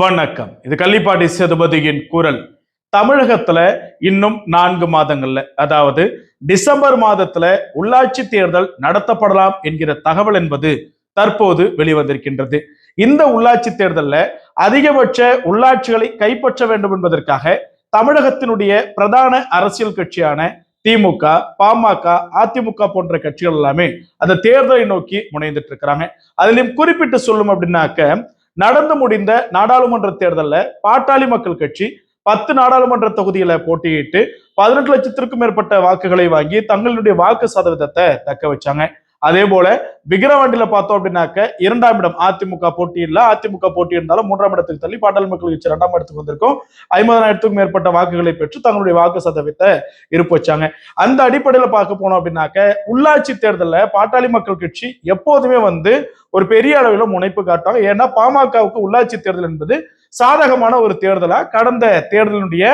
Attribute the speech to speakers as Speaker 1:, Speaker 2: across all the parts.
Speaker 1: வணக்கம். இது கள்ளிப்பாடி சேதுபதியின் குரல். தமிழகத்துல இன்னும் நான்கு மாதங்கள்ல அதாவது டிசம்பர் மாதத்துல உள்ளாட்சி தேர்தல் நடத்தப்படலாம் என்கிற தகவல் என்பது தற்போது வெளிவந்திருக்கின்றது. இந்த உள்ளாட்சி தேர்தல்ல அதிகபட்ச உள்ளாட்சிகளை கைப்பற்ற வேண்டும் என்பதற்காக தமிழகத்தினுடைய பிரதான அரசியல் கட்சியான திமுக பாமக அதிமுக போன்ற கட்சிகள் எல்லாமே அந்த தேர்தலை நோக்கி முனைந்துட்டு இருக்கிறாங்க. அதிலும் குறிப்பிட்டு சொல்லும் அப்படின்னாக்க நடந்து முடிந்த நாடாளுமன்ற தேர்தலில் பாட்டாளி மக்கள் கட்சி பத்து நாடாளுமன்ற தொகுதியில போட்டியிட்டு பதினெட்டு லட்சத்திற்கும் மேற்பட்ட வாக்குகளை வாங்கி தங்களுடைய வாக்கு சதவீதத்தை தக்க வச்சாங்க. அதே போல விக்கிரவாண்டியில பார்த்தோம் அப்படின்னாக்க இரண்டாம் இடம் அதிமுக போட்டியில அதிமுக போட்டி இருந்தாலும் மூன்றாம் இடத்துக்கு தள்ளி பாட்டாளி மக்கள் கட்சி இரண்டாம் இடத்துக்கு வந்திருக்கும். ஐம்பதாயிரத்துக்கும் மேற்பட்ட வாக்குகளை பெற்று தங்களுடைய வாக்கு சதவீதத்தை இருப்பு வச்சாங்க. அந்த அடிப்படையில பார்க்க போனோம் அப்படின்னாக்க உள்ளாட்சி தேர்தலில் பாட்டாளி மக்கள் கட்சி எப்போதுமே வந்து ஒரு பெரிய அளவில் முனைப்பு காட்டுவாங்க. ஏன்னா பாமகவுக்கு உள்ளாட்சி தேர்தல் என்பது சாதகமான ஒரு தேர்தலா கடந்த தேர்தலினுடைய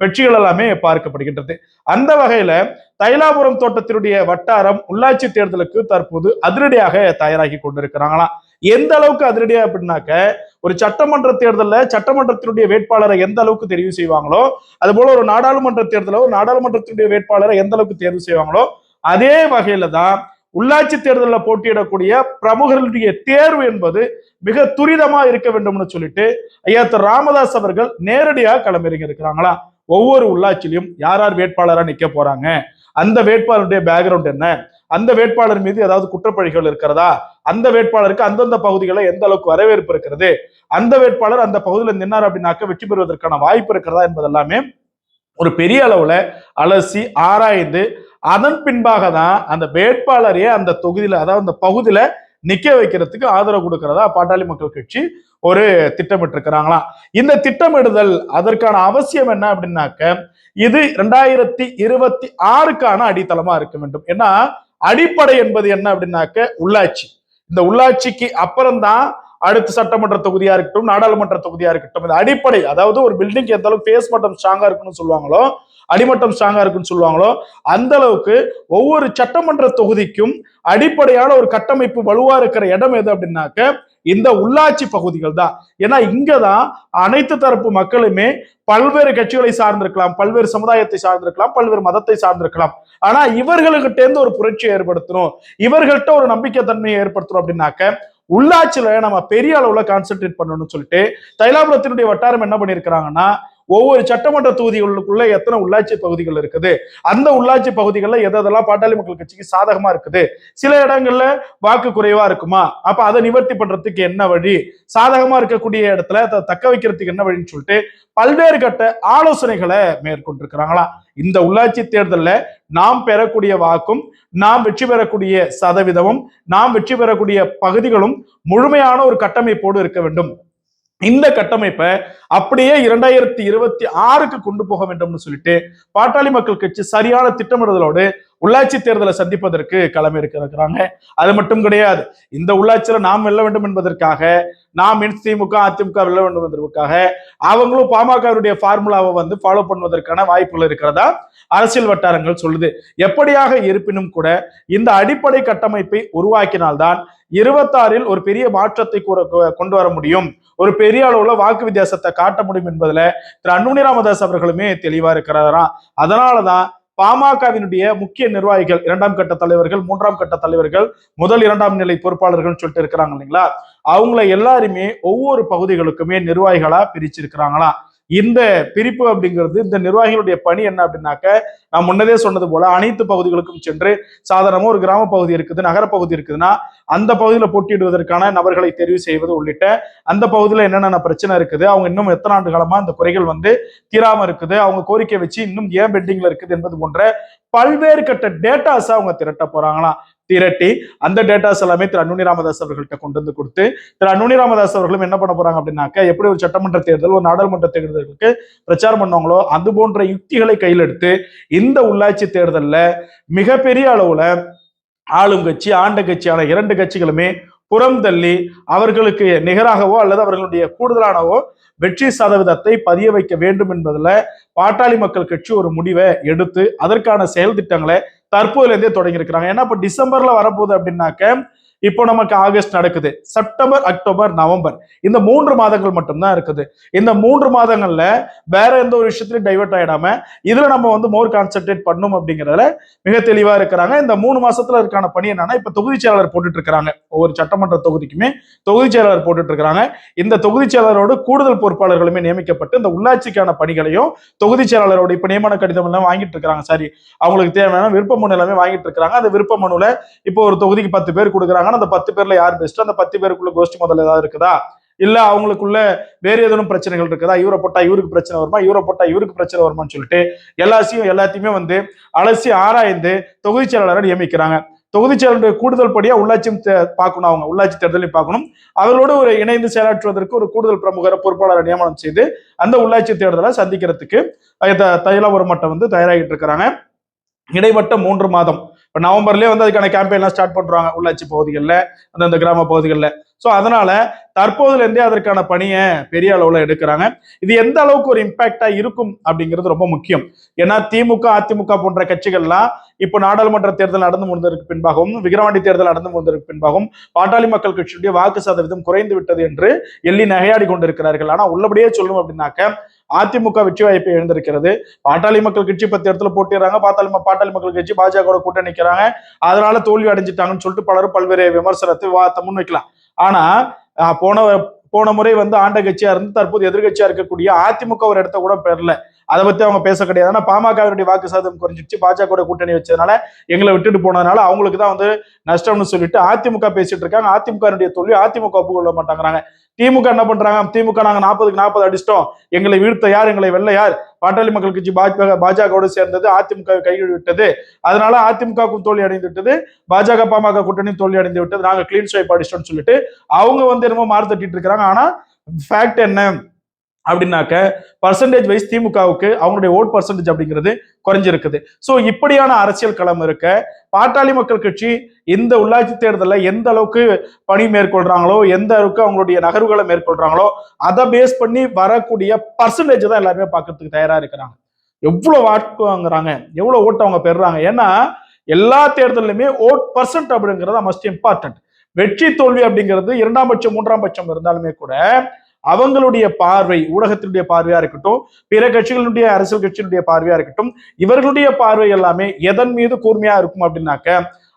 Speaker 1: வெற்றிகள் எல்லாமே பார்க்கப்படுகின்றது. அந்த வகையில தைலாபுரம் தோட்டத்தினுடைய வட்டாரம் உள்ளாட்சி தேர்தலுக்கு தற்போது அதிரடியாக தயாராகி கொண்டிருக்கிறாங்களாம் எந்த அளவுக்கு அதிரடியா அப்படின்னாக்க ஒரு சட்டமன்ற தேர்தலில் சட்டமன்றத்தினுடைய வேட்பாளரை எந்த அளவுக்கு தெரிவு செய்வாங்களோ அது போல ஒரு நாடாளுமன்ற தேர்தலில் ஒரு நாடாளுமன்றத்தினுடைய வேட்பாளரை எந்த அளவுக்கு தேர்வு செய்வாங்களோ அதே வகையில தான் உள்ளாட்சி தேர்தலில் போட்டியிடக்கூடிய பிரமுகர்களுடைய தேர்வு என்பது மிக துரிதமா இருக்க வேண்டும்னு சொல்லிட்டு ஐயா திரு ராமதாஸ் அவர்கள் நேரடியாக களமிறங்கி இருக்கிறாங்களா ஒவ்வொரு உள்ளாட்சியிலும் யார் யார் வேட்பாளராக நிற்க போறாங்க? அந்த வேட்பாளருடைய பேக்ரவுண்ட் என்ன? அந்த வேட்பாளர் மீது ஏதாவது குற்றப்பழிகள் இருக்கிறதா? அந்த வேட்பாளருக்கு அந்தந்த பகுதிகளில் எந்த அளவுக்கு வரவேற்பு இருக்கிறது? அந்த வேட்பாளர் அந்த பகுதியில் நின்னார் அப்படின்னாக்க வெற்றி பெறுவதற்கான வாய்ப்பு இருக்கிறதா என்பதெல்லாமே ஒரு பெரிய அளவுல அலசி ஆராய்ந்து அதன் பின்பாக தான் அந்த வேட்பாளரையே அந்த தொகுதியில அதாவது அந்த பகுதியில நிக்க வைக்கிறதுக்கு ஆதரவு கொடுக்கிறதா பாட்டாளி மக்கள் கட்சி ஒரு திட்டமிட்டு இருக்கிறாங்களாம் இந்த திட்டமிடுதல் அதற்கான அவசியம் என்ன அப்படின்னாக்க இது ரெண்டாயிரத்தி இருபத்தி ஆறுக்கான அடித்தளமா இருக்க வேண்டும். ஏன்னா அடிப்படை என்பது என்ன அப்படின்னாக்க உள்ளாட்சி. இந்த உள்ளாட்சிக்கு அப்புறம்தான் அடுத்த சட்டமன்ற தொகுதியா இருக்கட்டும் நாடாளுமன்ற தொகுதியா இருக்கட்டும் இந்த அடிப்படை. அதாவது ஒரு பில்டிங் எந்த அளவுக்கு ஃபேஸ் மட்டம் ஸ்ட்ராங்கா இருக்குன்னு சொல்லுவாங்களோ அடிமட்டம் ஸ்ட்ராங்கா இருக்குன்னு சொல்லுவாங்களோ அந்த அளவுக்கு ஒவ்வொரு சட்டமன்ற தொகுதிக்கும் அடிப்படையான ஒரு கட்டமைப்பு வலுவா இருக்கிற இடம் எது அப்படின்னாக்க இந்த உள்ளாட்சி பகுதிகள் தான். ஏன்னா இங்கதான் அனைத்து தரப்பு மக்களுமே பல்வேறு கட்சிகளை சார்ந்திருக்கலாம் பல்வேறு சமுதாயத்தை சார்ந்திருக்கலாம் பல்வேறு மதத்தை சார்ந்திருக்கலாம். ஆனா இவர்களுக்கிட்ட இருந்து ஒரு புரட்சியை ஏற்படுத்தணும். இவர்கள்ட்ட ஒரு நம்பிக்கை தன்மையை ஏற்படுத்தணும் அப்படின்னாக்க உள்ளாட்சியில நம்ம பெரிய அளவுல கான்சென்ட்ரேட் பண்ணணும்னு சொல்லிட்டு தைலாபுரத்தினுடைய வட்டாரம் என்ன பண்ணிருக்கிறாங்கன்னா ஒவ்வொரு சட்டமன்ற தொகுதிகளுக்குள்ள எத்தனை உள்ளாட்சி பகுதிகள் இருக்குது? அந்த உள்ளாட்சி பகுதிகளில் எதெல்லாம் பாட்டாளி மக்கள் கட்சிக்கு சாதகமா இருக்குது? சில இடங்கள்ல வாக்கு குறைவா இருக்குமா? அப்ப அதை நிவர்த்தி பண்றதுக்கு என்ன வழி? சாதகமா இருக்கக்கூடிய இடத்துல அதை தக்க வைக்கிறதுக்கு என்ன வழின்னு சொல்லிட்டு பல்வேறு கட்ட ஆலோசனைகளை மேற்கொண்டிருக்கிறாங்களா? இந்த உள்ளாட்சி தேர்தலில் நாம் பெறக்கூடிய வாக்கும் நாம் வெற்றி பெறக்கூடிய சதவீதமும் நாம் வெற்றி பெறக்கூடிய பகுதிகளும் முழுமையான ஒரு கட்டமைப்போடு இருக்க வேண்டும். இந்த கட்டமைப்பை அப்படியே இரண்டாயிரத்தி இருபத்தி ஆறுக்கு கொண்டு போக வேண்டும்னு சொல்லிட்டு பாட்டாளி மக்கள் கட்சி சரியான திட்டமிடுதலோடு உள்ளாட்சி தேர்தலை சந்திப்பதற்கு களம் இருக்கிறாங்க. அது மட்டும் கிடையாது. இந்த உள்ளாட்சியில நாம் வெல்ல வேண்டும் என்பதற்காக நாம் திமுக அதிமுக வெல்ல வேண்டும் என்பதற்காக அவங்களும் பாமகவுடைய ஃபார்முலாவை வந்து ஃபாலோ பண்ணுவதற்கான வாய்ப்புகள் இருக்கிறதா? அரசியல் வட்டாரங்கள் சொல்லுது. எப்படியாக இருப்பினும் கூட இந்த அடிப்படை கட்டமைப்பை உருவாக்கினால்தான் இருபத்தாறில் ஒரு பெரிய மாற்றத்தை கொண்டு வர முடியும். ஒரு பெரிய அளவுல வாக்கு வித்தியாசத்தை காட்ட முடியும் என்பதுல திரு அன்புமணி ராமதாஸ் அவர்களுமே தெளிவா இருக்கிறாராம் அதனாலதான் பாமகவினுடைய முக்கிய நிர்வாகிகள் இரண்டாம் கட்ட தலைவர்கள் மூன்றாம் கட்ட தலைவர்கள் முதல் இரண்டாம் நிலை பொறுப்பாளர்கள் சொல்லிட்டு இருக்கிறாங்க இல்லைங்களா? அவங்கள எல்லாருமே ஒவ்வொரு பகுதிகளுக்குமே நிர்வாகிகளா பிரிச்சிருக்கிறாங்களா இந்த பிரிப்பு அப்படிங்கிறது இந்த நிர்வாகிகளுடைய பணி என்ன அப்படின்னாக்க நான் முன்னதே சொன்னது போல அனைத்து பகுதிகளுக்கும் சென்று சாதாரணமாக ஒரு கிராம பகுதி இருக்குது நகரப்பகுதி இருக்குதுன்னா அந்த பகுதியில் போட்டியிடுவதற்கான நபர்களை தெரிவு செய்வது உள்ளிட்ட அந்த பகுதியில் என்னென்ன பிரச்சனை இருக்குது அவங்க இன்னும் எத்தனை ஆண்டு காலமாக அந்த குறைகள் வந்து தீராமல் இருக்குது அவங்க கோரிக்கை வச்சு இன்னும் ஏன் பெண்டிங்ல இருக்குது என்பது போன்ற பல்வேறு கட்ட டேட்டாஸ் அவங்க திரட்ட போறாங்களாம். திரட்டி அந்த டேட்டாஸ் எல்லாமே திரு அன்னுனி ராமதாஸ் அவர்கள்ட்ட கொண்டு வந்து கொடுத்து திரு அன்னுனி ராமதாஸ் அவர்களும் என்ன பண்ண போறாங்க அப்படின்னாக்க எப்படி ஒரு சட்டமன்ற தேர்தல் ஒரு நாடாளுமன்ற தேர்தலுக்கு பிரச்சாரம் பண்ணுவாங்களோ அது போன்ற யுக்திகளை கையில் எடுத்து இந்த உள்ளாட்சி தேர்தலில் மிகப்பெரிய அளவுல ஆளும் கட்சி ஆண்ட கட்சியான இரண்டு கட்சிகளுமே புறம் தள்ளி அவர்களுக்கு நிகராகவோ அல்லது அவர்களுடைய கூடுதலானவோ வெற்றி சதவீதத்தை பதிய வைக்க வேண்டும் என்பதில் பாட்டாளி மக்கள் கட்சி ஒரு முடிவை எடுத்து அதற்கான செயல் திட்டங்களை தற்போதுல இருந்தே தொடங்கி இருக்கிறாங்க ஏன்னா இப்போ டிசம்பர்ல வரப்போகுது அப்படின்னாக்க இப்போ நமக்கு ஆகஸ்ட் நடக்குது. September October November. இந்த மூன்று மாதங்கள் மட்டும்தான் இருக்குது. இந்த மூன்று மாதங்கள்ல வேற எந்த ஒரு விஷயத்திலையும் டைவர்ட் ஆயிடாம இதுல நம்ம வந்து மோர் கான்சென்ட்ரேட் பண்ணும் அப்படிங்கிறதுல மிக தெளிவா இருக்கிறாங்க. இந்த மூணு மாசத்துல இருக்கான பணி என்னன்னா இப்ப தொகுதி செயலாளர் போட்டுட்டு இருக்கிறாங்க. ஒவ்வொரு சட்டமன்ற தொகுதிக்குமே தொகுதி செயலாளர் போட்டுட்டு இருக்கிறாங்க இந்த தொகுதி செயலாளரோடு கூடுதல் பொறுப்பாளர்களுமே நியமிக்கப்பட்டு இந்த உள்ளாட்சிக்கான பணிகளையும் தொகுதி செயலாளரோட இப்ப நியமன கடிதம் எல்லாம் வாங்கிட்டு இருக்கிறாங்க சரி அவங்களுக்கு தேவையான விருப்ப மனு எல்லாமே வாங்கிட்டு இருக்காங்க அந்த விருப்ப மனுல இப்போ ஒரு தொகுதிக்கு பத்து பேர் கொடுக்குறாங்கன்னா அந்த பத்து பேர்ல யார் பெஸ்ட் அந்த பத்து பேருக்குள்ள கோஷ்டி முதல்ல ஏதாவது இருக்குதா? இல்ல அவங்களுக்குள்ள வேற ஏதேனும் பிரச்சனைகள் இருக்குதா? இவரை போட்டா இவருக்கு பிரச்சனை வருமா? இவரை போட்டா இவருக்கு பிரச்சனை வருமான்னு சொல்லிட்டு எல்லாத்தையும் எல்லாத்தையுமே வந்து அலசி ஆராய்ந்து தொகுதி செயலாளரை நியமிக்கிறாங்க. தொகுதி செயலருடைய கூடுதல் படியா உள்ளாட்சியும் தே- பார்க்கணும். அவங்க உள்ளாட்சி தேர்தலையும் பார்க்கணும். அவர்களோடு ஒரு இணைந்து செயலாற்றுவதற்கு ஒரு கூடுதல் பிரமுகரை பொறுப்பாளரை நியமனம் செய்து அந்த உள்ளாட்சி தேர்தலை சந்திக்கிறதுக்கு தைலாபுர மட்டம் வந்து தயாராகிட்டு இருக்கிறாங்க. இடைப்பட்ட மூன்று மாதம். இப்போ நவம்பர்லேயே வந்து அதுக்கான கேம்பெயின்லாம் ஸ்டார்ட் பண்ணுறாங்க உள்ளாட்சி பகுதிகளில் அந்தந்த கிராம பகுதிகளில். ஸோ அதனால தற்போதுலேருந்தே அதற்கான பணியை பெரிய அளவில் எடுக்கிறாங்க. இது எந்த அளவுக்கு ஒரு இம்பாக்டா இருக்கும் அப்படிங்கிறது ரொம்ப முக்கியம். ஏன்னா திமுக அதிமுக போன்ற கட்சிகள்லாம் இப்போ நாடாளுமன்ற தேர்தல் நடந்து முடிந்ததற்கு பின்பாகவும் விக்கிரவாண்டி தேர்தல் நடந்து முடிந்ததற்கு பின்பாகவும் பாட்டாளி மக்கள் கட்சியுடைய வாக்கு சதவீதம் குறைந்து விட்டது என்று எள்ளி நகையாடி கொண்டிருக்கிறார்கள். ஆனால் உள்ளபடியே சொல்லணும் அப்படின்னாக்க அதிமுக வெற்றி வாய்ப்பை எழுந்திருக்கிறது பாட்டாளி மக்கள் கட்சி பத்து இடத்துல போட்டிடுறாங்க பாட்டாளி பாட்டாளி மக்கள் கட்சி பாஜக கூட்டணி நிற்கிறாங்க அதனால தோல்வி அடைஞ்சிட்டாங்கன்னு சொல்லிட்டு பலரும் பல்வேறு விமர்சனத்தை விவாதத்தை முன்வைக்கலாம். ஆனா போன போன முறை வந்து ஆண்ட கட்சியா இருந்து தற்போது எதிர்கட்சியா இருக்கக்கூடிய அதிமுக ஒரு இடத்த கூட பெறல. அதை பத்தி அவங்க பேச கிடையாது. ஆனா பாமகவினுடைய வாக்கு சாதம் குறைஞ்சிச்சு பாஜக கூட்டணி வச்சதுனால எங்களை விட்டுட்டு போனதுனால அவங்களுக்கு தான் வந்து நஷ்டம்னு சொல்லிட்டு அதிமுக பேசிட்டு இருக்காங்க. அதிமுக தோல்வி அதிமுக ஒப்புக்கொள்ள மாட்டாங்கிறாங்க. திமுக என்ன பண்றாங்க? திமுக நாங்க நாற்பதுக்கு நாற்பது அடிச்சிட்டோம். எங்களை வீழ்த்த யார்? எங்களை வெள்ள யார்? பாட்டாளி மக்கள் கட்சி பாஜக பாஜகவோடு சேர்ந்தது அதிமுக கையில் விட்டது. அதனால அதிமுகவுக்கும் தோல்வி அடைந்து விட்டது. பாஜக பாமக கூட்டணி தோல்வி அடைந்து விட்டது. நாங்க கிளீன் ஸ்வைப் அடிச்சிட்டோம்னு சொல்லிட்டு அவங்க வந்து என்னமோ மாறு தட்டிட்டு இருக்கிறாங்க. ஆனா ஃபேக்ட் என்ன? அப்படின்னாக்க பர்சன்டேஜ் வைஸ் திமுகவுக்கு அவங்களுடைய ஓட் பர்சன்டேஜ் அப்படிங்கிறது குறைஞ்சிருக்குது. ஸோ இப்படியான அரசியல் களம் இருக்க பாட்டாளி மக்கள் கட்சி இந்த உள்ளாட்சி தேர்தலில் எந்த அளவுக்கு பணி மேற்கொள்றாங்களோ எந்த அளவுக்கு அவங்களுடைய நகர்வுகளை மேற்கொள்றாங்களோ அதை பேஸ் பண்ணி வரக்கூடிய பர்சன்டேஜ் தான் எல்லாருமே பார்க்கறதுக்கு தயாராக இருக்கிறாங்க. எவ்வளோ வாக்கு வாங்குறாங்க எவ்வளோ ஓட்டு அவங்க பெறுறாங்க. ஏன்னா எல்லா தேர்தலுமே ஓட் பர்சன்ட் அப்படிங்கிறது மஸ்ட் இம்பார்ட்டன்ட் வெற்றி தோல்வி அப்படிங்கிறது இரண்டாம் பட்சம் மூன்றாம் பட்சம் இருந்தாலுமே கூட அவங்களுடைய பார்வை ஊடகத்தினுடைய பார்வையா இருக்கட்டும் பிற கட்சிகளுடைய அரசியல் கட்சியினுடைய பார்வையா இருக்கட்டும் இவர்களுடைய பார்வை எல்லாமே எதன் மீது கூர்மையா இருக்கும் அப்படின்னாக்க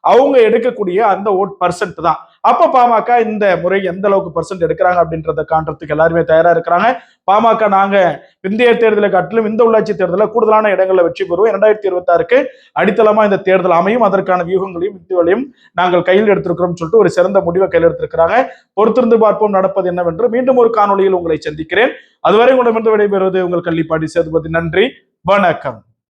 Speaker 1: அவங்க எடுக்கக்கூடிய அந்த ஓட் பர்சன்ட் தான். அப்ப பாமக இந்த முறை எந்த அளவுக்கு பர்சன்ட் எடுக்கிறாங்க அப்படின்றத காண்றதுக்கு எல்லாருமே தயாரா இருக்கிறாங்க. பாமக நாங்க பிந்தைய தேர்தலை காட்டிலும் இந்த உள்ளாட்சி தேர்தலில் கூடுதலான இடங்களில் வெற்றி பெறுவோம். இரண்டாயிரத்தி இருபத்தி ஆறுக்கு அடித்தளமா இந்த தேர்தல் அமையும். அதற்கான வியூகங்களையும் யுக்திகளையும் நாங்கள் கையில் எடுத்திருக்கிறோம் சொல்லிட்டு ஒரு சிறந்த முடிவை கையில் எடுத்திருக்கிறாங்க. பொறுத்திருந்து பார்ப்போம் நடப்பது என்னவென்று மீண்டும் ஒரு காணொளியில் உங்களை சந்திக்கிறேன். அதுவரை உங்களிடமிருந்து விடைபெறுவது உங்கள் கள்ளிப்பாடி சேதுபதி. நன்றி. வணக்கம்.